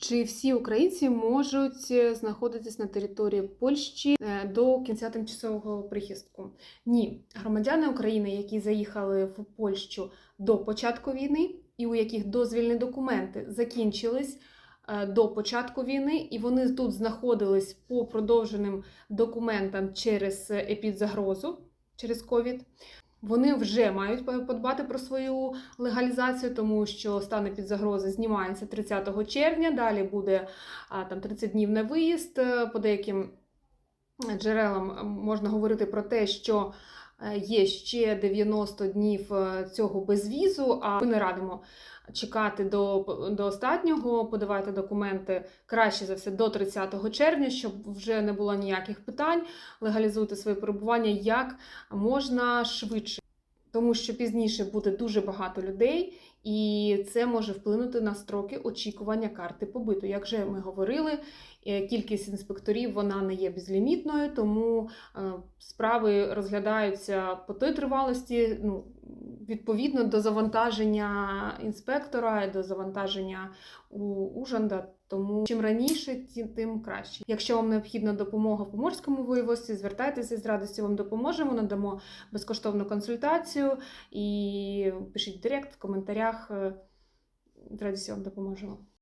Чи всі українці можуть е, знаходитись на території Польщі е, до кінця тимчасового прихистку? Ні, громадяни України, які заїхали в Польщу до початку війни, і у яких дозвільні документи закінчились е, до початку війни, і вони тут знаходились по продовженим документам через епідзагрозу, через ковід. Вони вже мають подбати про свою легалізацію, тому що стане під загрози знімається 30 червня. Далі буде там 30 днів на виїзд. По деяким джерелам можна говорити про те, що є ще 90 днів е, цього безвізу, а ми не радимо чекати до, до останнього, подавати документи краще за все до 30 червня, щоб вже не було ніяких питань. Легалізуйте своє перебування як можна швидше. Тому що пізніше буде дуже багато людей, і це може вплинути на строки очікування карти побиту. Як вже ми говорили, е, кількість інспекторів вона не є безлімітною, тому е, справи розглядаються по той тривалості, ну, відповідно до завантаження інспектора, і до завантаження у Ужанда. Тому чим раніше, тим краще. Якщо вам необхідна допомога в поморському воєводстві, звертайтеся з радістю вам допоможемо, надамо безкоштовну консультацію і пишіть директ в коментарях. е, З радістю вам допоможемо.